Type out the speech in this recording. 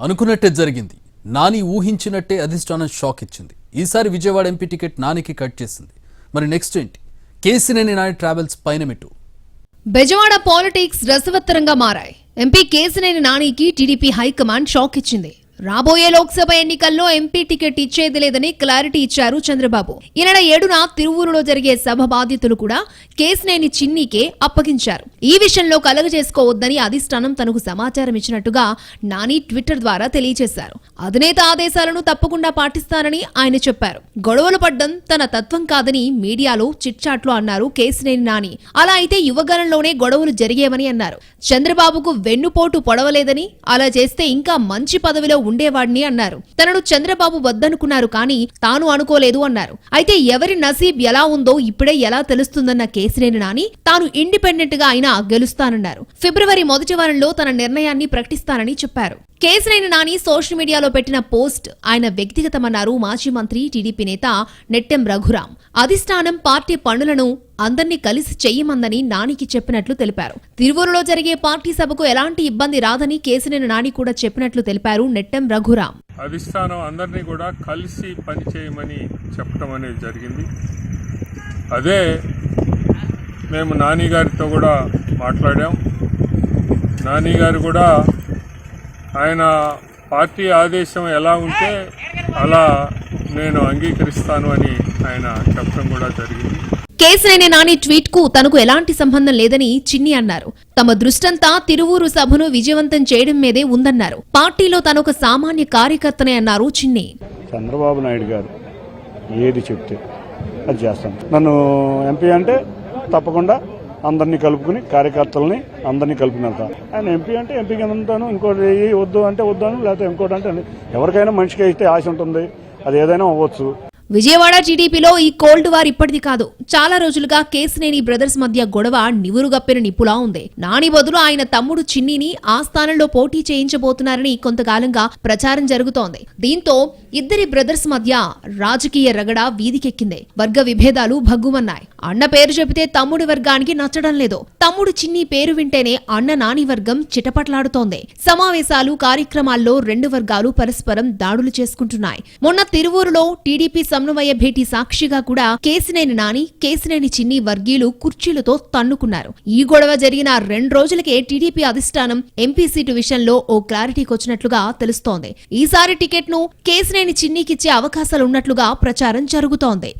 అనుకున్నట్టే జరిగింది. నాని ఊహించినట్టే అధిష్టానం షాక్ ఇచ్చింది. ఈసారి విజయవాడ ఎంపీ టికెట్ నానికి కట్ చేసింది. మరి నెక్స్ట్ ఏంటి? కేసినేని నాని ట్రావెల్స్ పైన మెట్టు బెజవాడ పాలిటిక్స్ రసవత్తరంగా మారాయి. ఎంపీ కేసినేని నానికి టీడీపీ హైకమాండ్ షాక్ ఇచ్చింది. రాబోయే లోక్సభ ఎన్నికల్లో ఎంపీ టికెట్ ఇచ్చేది లేదని క్లారిటీ ఇచ్చారు చంద్రబాబు. ఈ నెల ఏడున తిరువూరులో జరిగే సభ బాధ్యతలు కూడా కేసినేని చిన్నీకే అప్పగించారు. ఈ విషయంలో కలగజేసుకోవద్దని అధిష్టానం తనకు సమాచారం ఇచ్చినట్టుగా నాని ట్విట్టర్ ద్వారా తెలియజేశారు. అధినేత ఆదేశాలను తప్పకుండా పాటిస్తానని ఆయన చెప్పారు. గొడవలు పడ్డం తన తత్వం కాదని మీడియాలో చిట్చాట్లో అన్నారు కేసినేని నాని. అలా అయితే యువగలంలోనే గొడవలు జరిగేవని అన్నారు. చంద్రబాబుకు వెన్నుపోటు పొడవలేదని అలా చేస్తే ఇంకా మంచి పదవిలో ఉండేవాడిని అన్నారు. తనను చంద్రబాబు వద్దనుకున్నారు కానీ తాను అనుకోలేదు అన్నారు. అయితే ఎవరి నసీబ్ ఎలా ఉందో ఇప్పుడే ఎలా తెలుస్తుందన్న కేసినేని నాని తాను ఇండిపెండెంట్గా అయినా గెలుస్తానన్నారు. ఫిబ్రవరి మొదటి వారంలో తన నిర్ణయాన్ని ప్రకటిస్తానని చెప్పారు. కేసినేని నాని సోషల్ మీడియాలో పెట్టిన పోస్ట్ ఆయన వ్యక్తిగతమన్నారు మాజీ మంత్రి టీడీపీ నేత నెట్టెం రఘురాం అధిష్టానం పార్టీ పనులను అందర్నీ కలిసి చెయ్యమందని నానికి చెప్పినట్లు తెలిపారు. తిరువూరులో జరిగే పార్టీ సభకు ఎలాంటి ఇబ్బంది రాదని కేసినేని నాని కూడా చెప్పినట్లు తెలిపారు నెట్టెం రఘురాం అధిష్టానం అందరినీ కూడా కలిసి పనిచేయమని చెప్పడం అనేది జరిగింది. అదే మేము నాని గారితో కూడా మాట్లాడాం. నాని గారు కూడా ఆయన పార్టీ ఆదేశం ఎలా ఉంటే అలా నేను అంగీకరిస్తాను అని ఆయన చెప్పడం కూడా జరిగింది. కేసినేని నాని ట్వీట్కు తనకు ఎలాంటి సంబంధం లేదని చిన్ని అన్నారు. తమ దృష్టంతా తిరువూరు సభను విజయవంతం చేయడం మీదే ఉందన్నారు. పార్టీలో తనొక సామాన్య కార్యకర్తనే అన్నారు చిన్ని. చంద్రబాబు నాయుడు గారు ఏది చెప్తే అది చేస్తాను నన్ను ఎంపీ అంటే తప్పకుండా అందరినీ కలుపుకుని కార్యకర్తలని అందరినీ కలుపుకుని వెళ్తాను ఆయన ఎంపీ అంటే ఎంపీ కింద ఉంటాను ఇంకోటి వద్దు అంటే వద్దాను లేకపోతే ఇంకోటి అంటే ఎవరికైనా మనిషికి అయితే ఆశ ఉంటుంది అది ఏదైనా అవ్వచ్చు. విజయవాడ టీడీపీలో ఈ కోల్డ్ వార్ ఇప్పటిది కాదు. చాలా రోజులుగా కేసినేని బ్రదర్స్ మధ్య గొడవ నివురుగప్పిన నిప్పులా ఉంది. నాని బదులు ఆయన తమ్ముడు చిన్నిని ఆ స్థానంలో పోటీ చేయించబోతున్నారని కొంతకాలంగా ప్రచారం జరుగుతోంది. దీంతో ఇద్దరి బ్రదర్స్ మధ్య రాజకీయ రగడ వీధికెక్కింది. వర్గ విభేదాలు భగ్గుమన్నాయి. అన్న పేరు చెబితే తమ్ముడి వర్గానికి నచ్చడం లేదు. తమ్ముడు చిన్ని పేరు వింటేనే అన్న నాని వర్గం చిటపట్లాడుతోంది. సమావేశాలు కార్యక్రమాల్లో రెండు వర్గాలు పరస్పరం దాడులు చేసుకుంటున్నాయి. మొన్న తిరువూరులో టీడీపీ సమన్వయ భేటీ సాక్షిగా కూడా కేసినేని నాని కేసినేని చిన్ని వర్గీయులు కుర్చీలతో తన్నుకున్నారు. ఈ గొడవ జరిగిన రెండు రోజులకే టీడీపీ అధిష్టానం ఎంపీ సీటు విషయంలో ఓ క్లారిటీకి వచ్చినట్లుగా తెలుస్తోంది. ఈసారి టికెట్ను కేసినేని చిన్నికిచ్చే అవకాశాలున్నట్లుగా ప్రచారం జరుగుతోంది.